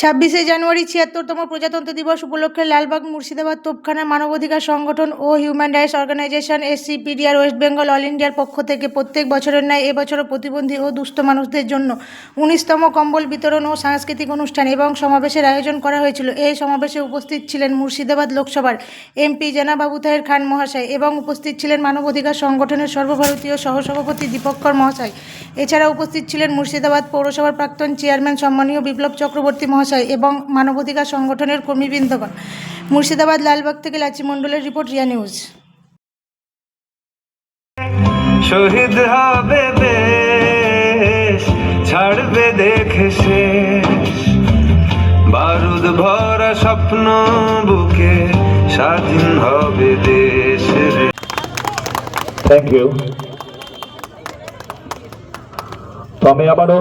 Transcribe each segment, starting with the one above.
ছাব্বিশে জানুয়ারি ছিয়াত্তরতম প্রজাতন্ত্র দিবস উপলক্ষে লালবাগ, মুর্শিদাবাদ তোপখানার মানবাধিকার সংগঠন ও human rights organisation SCPDR West Bengal all ইন্ডিয়ার পক্ষ থেকে প্রত্যেক বছরের ন্যায় এবছরও প্রতিবন্ধী ও দুস্থ মানুষদের জন্য উনিশতম কম্বল বিতরণ ও সাংস্কৃতিক অনুষ্ঠান এবং সমাবেশের আয়োজন করা হয়েছিল। এই সমাবেশে উপস্থিত ছিলেন মুর্শিদাবাদ লোকসভার এমপি জনাবাবু তাহের খান মহাশয় এবং উপস্থিত ছিলেন মানবাধিকার সংগঠনের সর্বভারতীয় সহসভাপতি দীপঙ্কর মহাশয়। এছাড়া উপস্থিত ছিলেন মুর্শিদাবাদ পৌরসভার প্রাক্তন চেয়ারম্যান সম্মানীয় বিপ্লব চক্রবর্তী মহাশয়। এবং মানবাধিকার সংগঠনের কর্মীবৃন্দগণ মুর্শিদাবাদ লালবাগ থেকে লাচি মণ্ডলের রিপোর্ট রিয়া নিউজ। শহীদ হবে দেশ ছাড়বে দেখে শেষ। বারুদ ভরা স্বপ্ন বুকে স্বাধীন হবে দেশ থ্যাংক ইউ তো আমি আবারও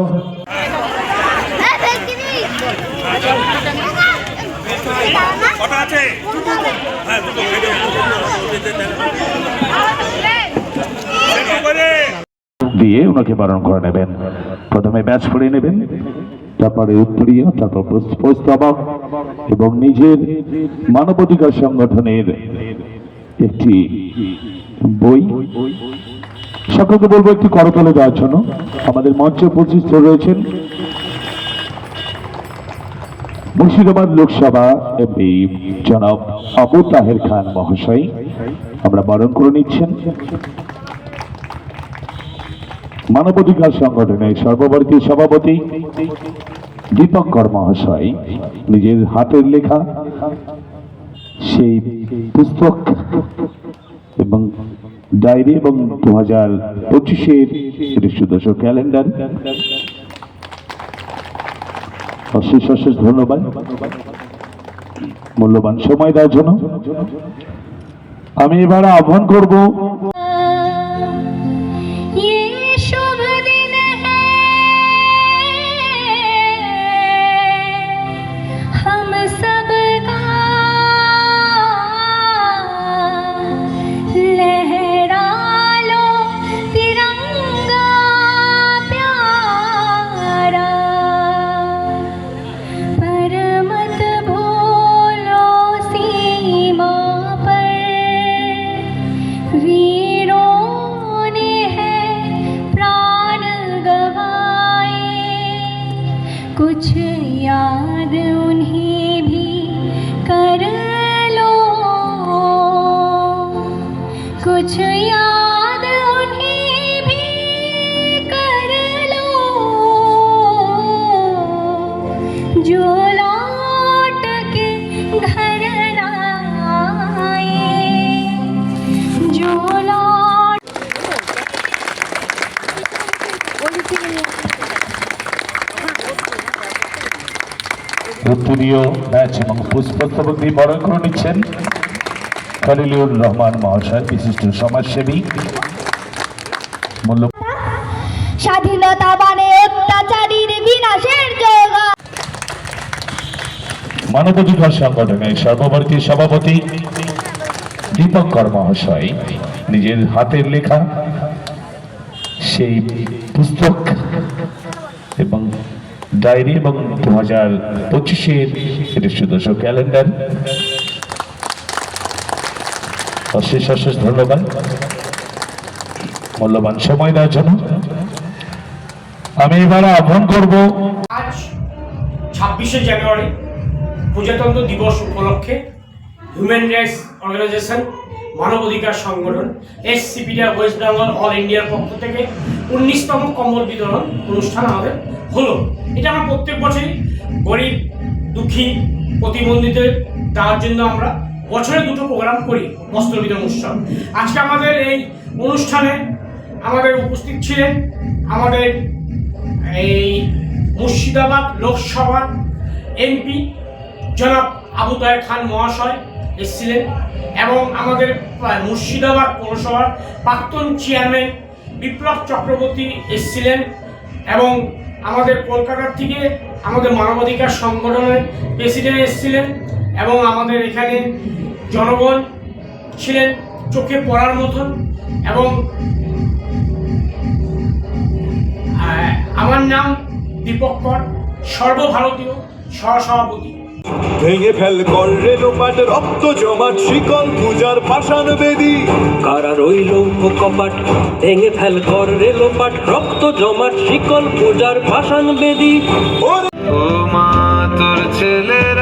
আছে? হ্যাঁ করে দিয়ে ওনাকে বারণ করে নেবেন। প্রথমে ব্যাচ পড়ে নেবেন, তারপরে উত্তরীয়, তারপর প্রস- প্রস্তাবক এবং নিজের মানবাধিকার সংগঠনের একটি বই। সকলকে বলব, একটি করতলে দেওয়ার জন্য। আমাদের মঞ্চে উপস্থিত রয়েছেন মুর্শিদাবাদ লোকসভা এমপি জনাব আবু তাহের খান মহাশয়। আমরা বরণ করে নিচ্ছেন। মানবাধিকার সংগঠনের সর্বভারতীয় সভাপতি দীপঙ্কর মহাশয়, নিজের হাতের লেখা, সেই পুস্তক এবং ডায়েরি এবং দু হাজার পঁচিশের দশ ক্যালেন্ডার। অশেষ অশেষ ধন্যবাদ। মূল্যবান সময় দেওয়ার জন্য। আমি এবার আহ্বান করব वीरों है प्राण गवाए। कुछ উত্তরীয় ম্যাচ এবং পুষ্পস্তবক দিয়ে বরণ করে নিচ্ছেন খলিলুর রহমান মহাশয় বিশিষ্ট সমাজসেবী। মূল্য স্বাধীনতা মানে অত্যাচারীর বিনাশের যোগা। মানবাধিকার সংগঠনের সর্বভারতীয় সভাপতি দীপঙ্কর মহাশয় নিজের হাতের লেখা সেই পুস্তক এবং ডায়েরি এবং দু হাজার পঁচিশের দশ ক্যালেন্ডার। অশেষ অশেষ ধন্যবাদ। মূল্যবান সময় দেওয়ার জন্য। আমি এবার আহ্বান করব আজ ছাব্বিশে জানুয়ারি প্রজাতন্ত্র দিবস উপলক্ষে হিউম্যান রাইটস অর্গানাইজেশন মানবাধিকার সংগঠন S CPDR West Bengal all ইন্ডিয়ার পক্ষ থেকে উনিশতম কম্বল বিতরণ অনুষ্ঠান আমাদের হলো। এটা আমরা প্রত্যেক বছরই গরিব, দুঃখী প্রতিবন্ধীদের দেওয়ার জন্য আমরা বছরে দুটো প্রোগ্রাম করি, বস্ত্র বিতরণ উৎসব। আজকে আমাদের এই অনুষ্ঠানে আমাদের উপস্থিত ছিলেন আমাদের এই মুর্শিদাবাদ লোকসভার এমপি জনাব আবু তাহের খান মহাশয় এসেছিলেন এবং আমাদের মুর্শিদাবাদ পৌরসভার প্রাক্তন চেয়ারম্যান বিপ্লব চক্রবর্তী এসেছিলেন এবং আমাদের কলকাতার থেকে আমাদের মানবাধিকার সংগঠনের প্রেসিডেন্ট এসেছিলেন এবং আমাদের এখানে জনগণ ছিলেন, চোখে পড়ার মতন এবং আমার নাম দীপক কর, সর্বভারতীয় সহসভাপতি। ভেঙে ফেল কর রেলোপাট রক্ত জমাট শিকল পূজার পাষাণ বেদি। কারা রইল কপাট ভেঙে ফেল কর রেলোপাট রক্ত জমাট শিকল পূজার পাষাণ বেদি। ও মা তোর ছেলের